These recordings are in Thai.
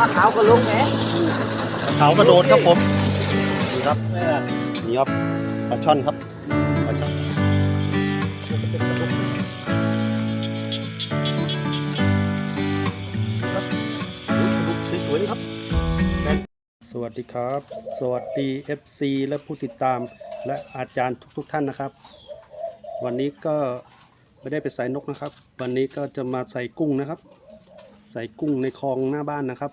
ปลาขาวก็ลงแหมเขากระโดดครับผมนี่ครับนี่ครับปลาช่อนครับปลาช่อนครับโอ้ยปลาดุกสวยๆนี่ครับ สวัสดีครับ สวัสดี FC และผู้ติดตามและอาจารย์ทุก ๆ ท่านนะครับ วันนี้ก็ไม่ได้ไปใส่นกนะครับ วันนี้ก็จะมาใส่กุ้งนะครับ ใส่กุ้งในคลองหน้าบ้านนะครับ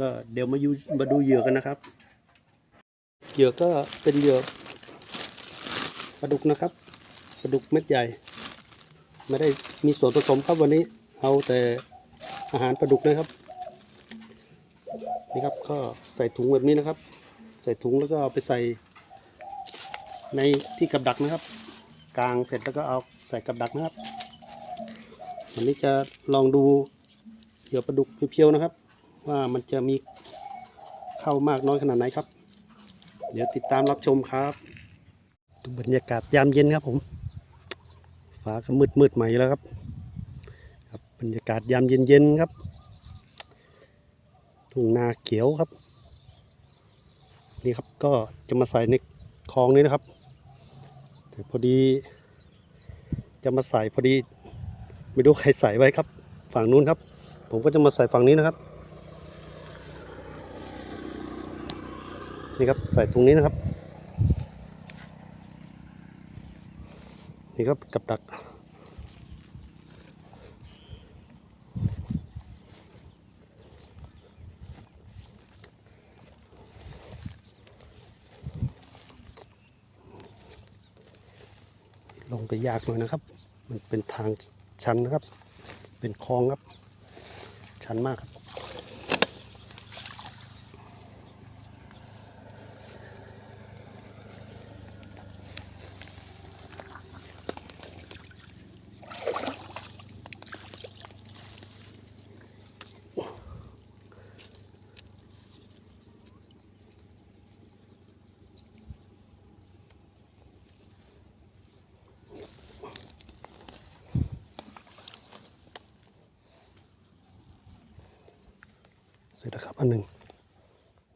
ก็เดี๋ยวมายูมาดูเหยื่อกันนะครับ เหยื่อก็เป็นเหยื่อปลาดุกนะครับปลาดุกเม็ดใหญ่ ไม่ได้มีส่วนผสมครับวันนี้เอาแต่อาหารปลาดุกเลยครับนี่ครับก็ใส่ถุงแบบนี้นะครับ ใส่ถุงแล้วก็เอาไปใส่ ในที่กับดักนะครับ กลางเสร็จแล้วก็เอาใส่กับดักนะครับวันนี้จะลองดูเหยื่อปลาดุกเพียวๆนะครับ ว่ามันจะมีเข้ามากน้อยขนาดไหนครับ เดี๋ยวติดตามรับชมครับดูบรรยากาศยามเย็นครับผมฟ้าก็มืดมืดใหม่แล้วครับครับ บรรยากาศยามเย็นๆครับทุ่งนาเขียวครับ นี่ครับก็จะมาใส่ในคลองนี้นะครับแต่พอดี จะมาใส่พอดี ไม่รู้ใครใส่ไว้ครับ ฝั่งนู้นครับ ผมก็จะมาใส่ฝั่งนี้นะครับ นี่ครับใส่ตรงนี้นะครับ นี่ครับกับดัก ลงไปยากหน่อยนะครับ มันเป็นทางชันนะครับ เป็นคลองครับ ชันมากครับ สร็จแล้วครับอันหนึ่ง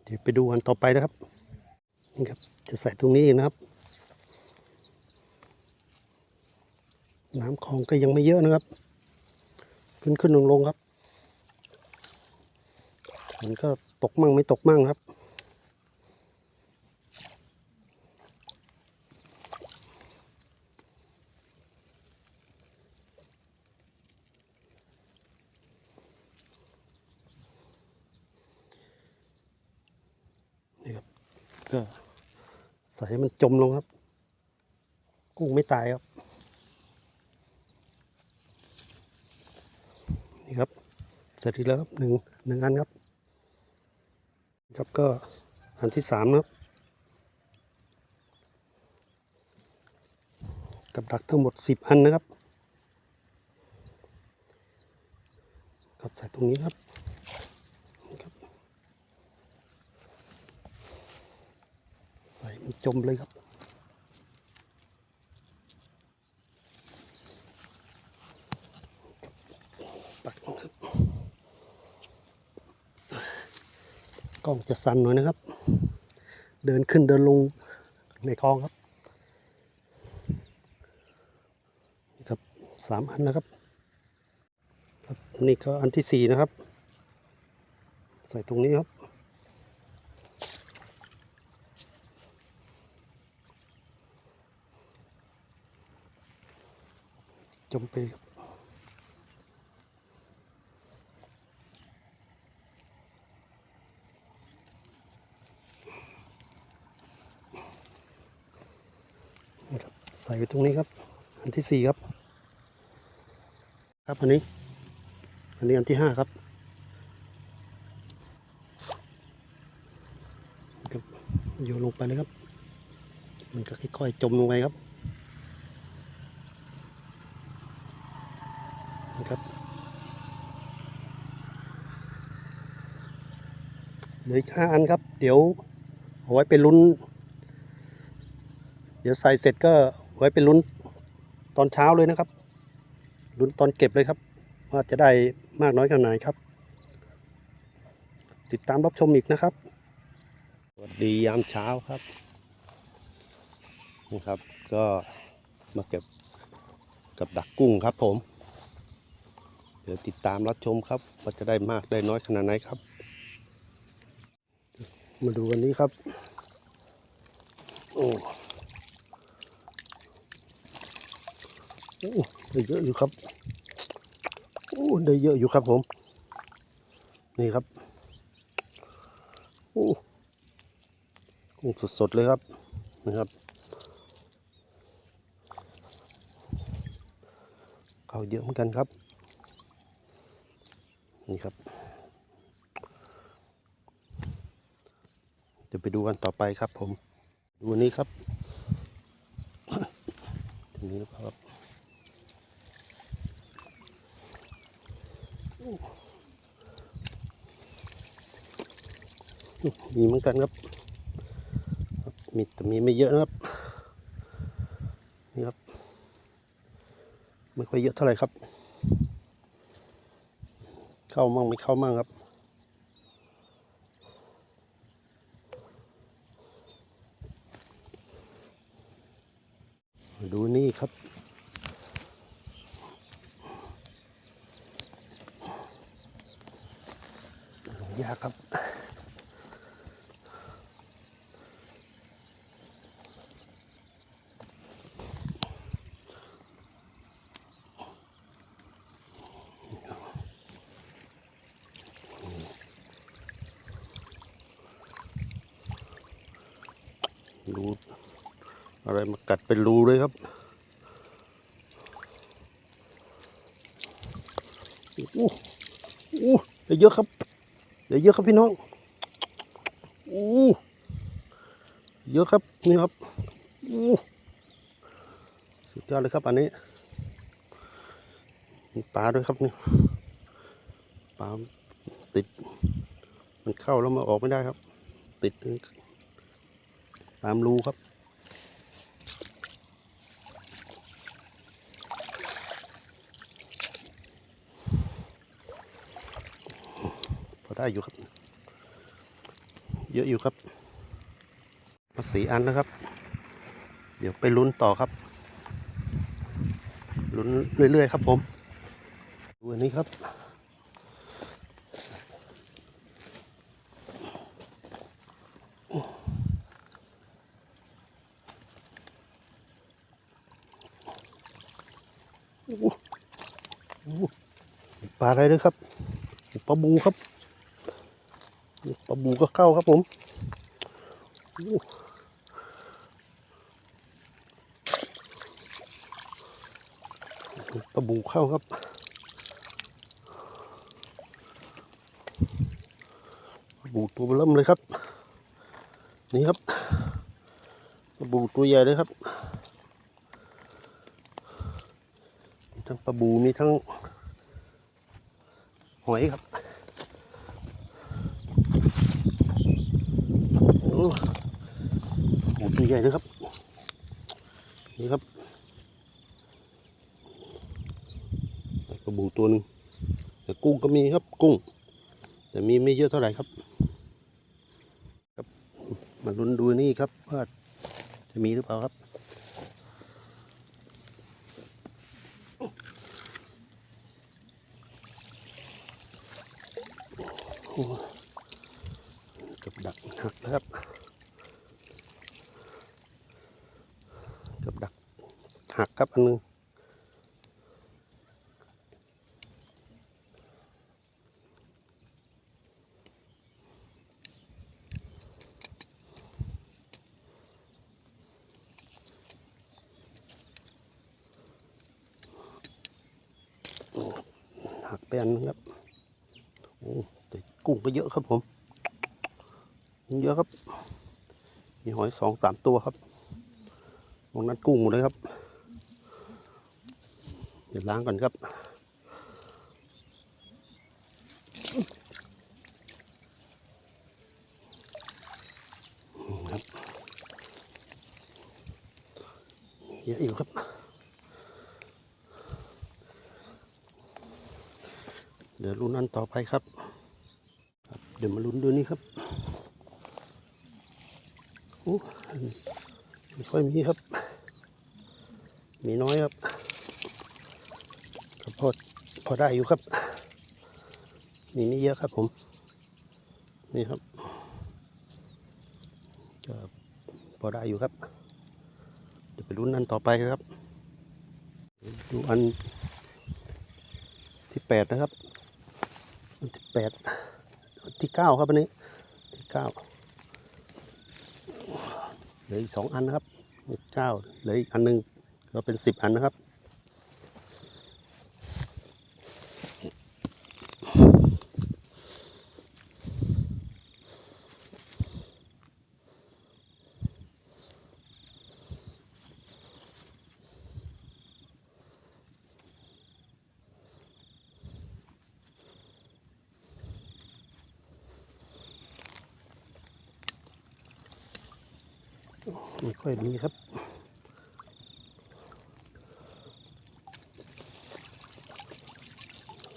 เดี๋ยวไปดูอันต่อไปนะครับนี่ครับจะใส่ตรงนี้นะครับ น้ำคลองก็ยังไม่เยอะนะครับ ขึ้นขึ้นลงลงครับมันก็ตกมั่งไม่ตกมั่งครับ ก็ใส่ให้มันจมลงครับ กุ้งไม่ตายครับ นี่ครับ เสร็จทีแล้วครับหนึ่งหนึ่งอันครับ ครับก็อันที่สามครับ กับดักทั้งหมดสิบอันนะครับครับใส่ตรงนี้ครับนี่ครับ ใส่มัน จมเลยครับ ปักลงครับกล้องจะสั่นหน่อยนะครับ เดินขึ้นเดินลงในคลองครับนี่ครับสามอันนะครับครับนี่ก็อันที่สี่นะครับ ใส่ตรงนี้ครับ จมไปครับนี่ครับใส่ไว้ตรงนี้ครับ อันที่สี่ครับ ครับอันนี้ อันนี้อันที่ห้าครับครับโยนลงไปเลยครับ มันก็ค่อยๆจมลงไปครับ นะครับเหลืออีกห้าอันครับ เดี๋ยวเอาไว้เป็นลุ้น เดี๋ยวใส่เสร็จก็ไว้เป็นลุ้นตอนเช้าเลยนะครับ ลุ้นตอนเก็บเลยครับ ว่าจะได้มากน้อยขนาดไหนครับ ติดตามรับชมอีกนะครับ สวัสดียามเช้าครับนี่ครับ ก็มาเก็บกับดักกุ้งครับผม เดี๋ยวติดตามรับชมครับว่าจะได้มากได้น้อยขนาดไหนครับ มาดูกันนี้ครับ โอ้โอ้ได้เยอะอยู่ครับโอ้ได้เยอะอยู่ครับผม นี่ครับโอ้กุ้งสดๆเลยครับนะครับเขาเยอะเหมือนกันครับ นี่ครับ เดี๋ยวไปดูกันต่อไปครับผม ดูอันนี้ครับตรงนี้นะครับมีเหมือนกันครับ มีแต่มีไม่เยอะนะครับ นี่ครับ ไม่ค่อยเยอะเท่าไหร่ครับ เข้ามั่งไม่เข้ามั่งครับ ดูนี่ครับ ยากครับ รู อะไรมากัดเป็นรูเลยครับโอ้โอ้ได้เยอะครับได้เยอะครับพี่น้องโอ้เยอะครับนี่ครับโอ้สุดยอดเลยครับอันนี้มีปลาด้วยครับนี่ปลาติด มันเข้าแล้วมาออกไม่ได้ครับ ติด ตามรูครับ ได้อยู่ครับ เยอะอยู่ครับ มาสีอันนะครับ เดี๋ยวไปลุ้นต่อครับ ลุ้นเรื่อยๆครับผมดูอันนี้ครับปลาอะไรด้วยครับปลาบูครับ ก็เข้าครับผมปลาบูเข้าครับปลาบูตัวเริ่มเลยครับ นี่ครับปลาบูตัวใหญ่เลยครับมีทั้งปลาบูมีทั้งหอยครับ โอ้ตัวใหญ่เลยครับ นี่ครับได้ปลาบูตัวหนึ่งแต่กุ้งก็มีครับกุ้ง แต่มีไม่เยอะเท่าไหร่ครับครับมาลุ้นดูนี่ครับว่าจะมีหรือเปล่าครับโอ้ กับดักหักแล้วครับ กับดักหักครับอันหนึงหักไปอันนึงครับโอ้แต่กุ้งก็เยอะครับผม เยอะครับ มีหอยสองสามตัวครับตรงนั้นกุ้งหมดเลยครับ เดี๋ยวล้างก่อนครับครับเยอะอยู่ครับ เดี๋ยวรุ่นนั้นต่อไปครับ เดี๋ยวมาลุ้นดูนี่ครับ ไม่ค่อยมีครับ มีน้อยครับก็พอพอได้อยู่ครับ มีไม่เยอะครับผม นี่ครับก็พอได้อยู่ครับ เดี๋ยวไปลุ้นอันต่อไปครับ ดูอันที่แปดนะครับ อันที่แปดที่เก้าครับอันนี้ที่เก้า เหลืออีกสองอันนะครับเก้าเหลืออีกอันหนึ่งก็เป็นสิบอันนะครับ ไม่ค่อยมีครับ ต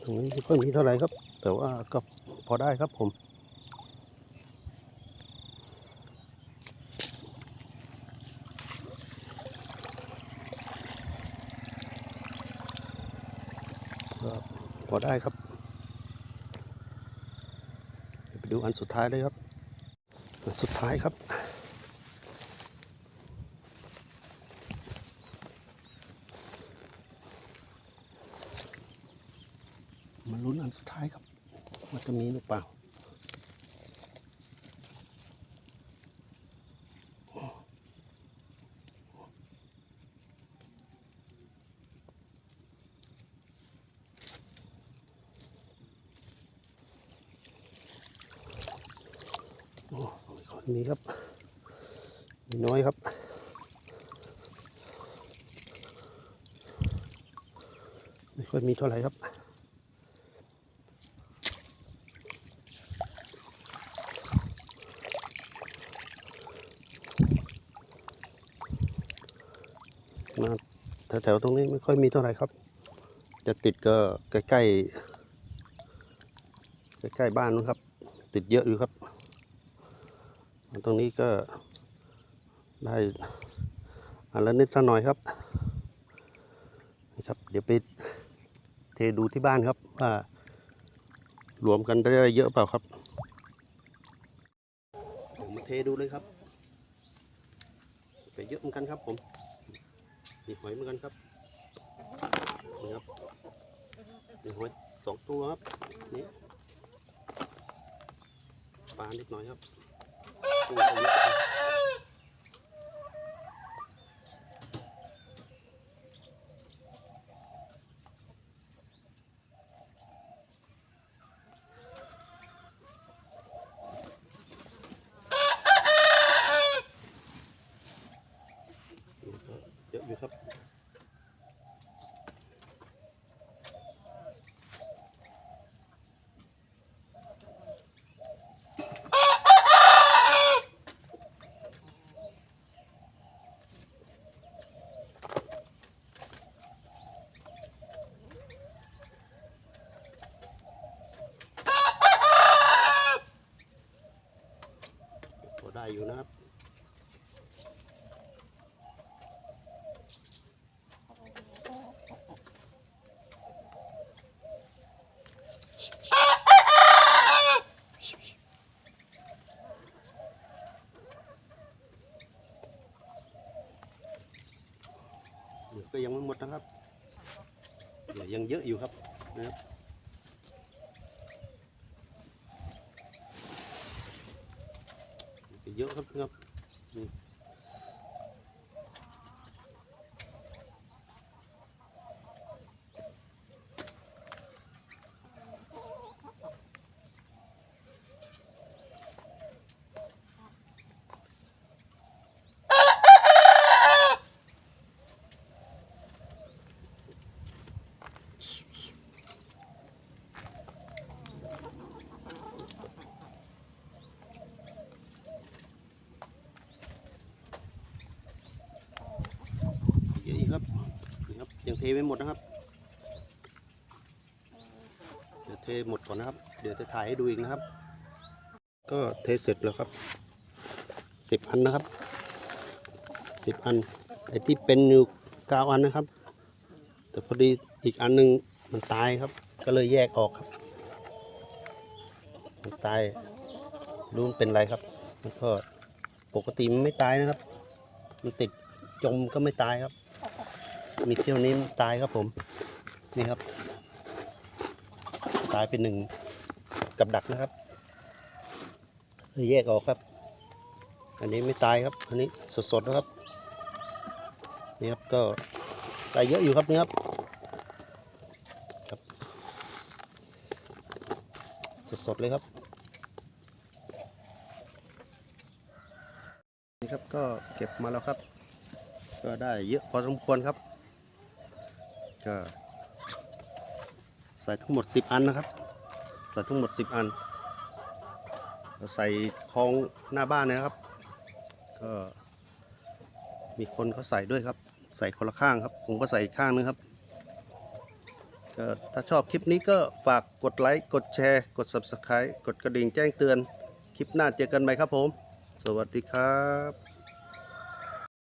รงนี้ไม่ค่อยมีเท่าไหร่ครับ แต่ว่าก็พอได้ครับผมพอได้ครับไปดูอันสุดท้ายเลยครับ อันสุดท้ายครับ มาลุ้นอันสุดท้ายครับว่าจะมีหรือเปล่าโอ้ไม่ค่อยมีครับมีน้อยครับไม่ค่อยมีเท่าไหร่ครับ มา แถวๆตรงนี้ไม่ค่อยมีเท่าไหร่ครับ จะติดก็ใกล้ๆใกล้ๆบ้านนู้นครับ ติดเยอะอยู่ครับ ตรงนี้ก็ได้อันละนิดละหน่อยครับนี่ครับ เดี๋ยวไปเทดูที่บ้านครับว่ารวมกันได้เยอะเปล่าครับผมมาเทดูเลยครับไปเยอะเหมือนกันครับผม มีหอยเหมือนกันครับนี่ครับมีหอยสองตัวครับนี่ปลานิดหน่อยครับ ได้อยู่นะครับเหลือก็ยังไม่หมดนะครับเหลือยังเยอะอยู่ครับ เยอะครับครับนี่เยอะอีกครับนี่ครับ ยังเทไม่หมดนะครับ เดี๋ยวเทหมดก่อนนะครับ เดี๋ยวจะถ่ายให้ดูอีกนะครับ ก็เทเสร็จแล้วครับสิบอันนะครับสิบอันไอ้ที่เป็นอยู่เก้าอันนะครับ แต่พอดีอีกอันหนึงมันตายครับ ก็เลยแยกออกครับมันตายรู้มันเป็นไรครับ มันก็ปกติมันไม่ตายนะครับ มันติดจมก็ไม่ตายครับ มีเที่ยวนี้มันตายครับผม นี่ครับ ตายเป็นหนึ่งกับดักนะครับเลยแยกออกครับ อันนี้ไม่ตายครับ อันนี้สดๆนะครับ นี่ครับก็ตายเยอะอยู่ครับนี่ครับครับสดๆเลยครับนี่ครับก็เก็บมาแล้วครับ ก็ได้เยอะพอสมควรครับ ก็ใส่ทั้งหมด 10 อันนะครับ ใส่ทั้งหมด 10 อันใส่คลองหน้าบ้านนะครับ ก็มีคนเขาใส่ด้วยครับ ใส่คนละข้างครับ ผมก็ใส่ข้างนึงครับก็ถ้าชอบคลิปนี้ก็ฝากกดไลค์ กดแชร์ กด Subscribe กดกระดิ่งแจ้งเตือน คลิปหน้าเจอกันใหม่ครับผม สวัสดีครับ